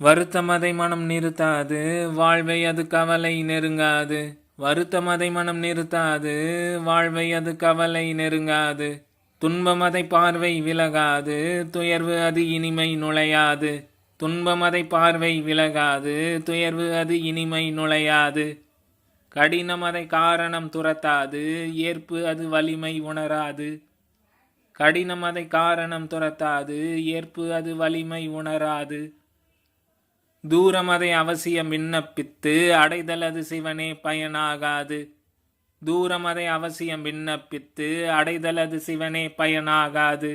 வருத்தமதை மனம் நிறுத்தாது வாழ்வை அது கவலை நெருங்காது. வருத்தமதை மனம் நிறுத்தாது வாழ்வை அது கவலை நெருங்காது. துன்பமதை பார்வை விலகாது துயர்வு அது இனிமை நுழையாது. துன்பமதை பார்வை விலகாது துயர்வு அது இனிமை நுழையாது. கடினம் அதை காரணம் துரத்தாது ஏற்பு அது வலிமை உணராது. கடினம் அதை காரணம் துரத்தாது ஏற்பு அது வலிமை உணராது. தூரம் அதை அவசியம் விண்ணப்பித்து அடைதல் அது சிவனே பயனாகாது. தூரம் அதை அவசியம் விண்ணப்பித்து அடைதல் அது சிவனே பயனாகாது.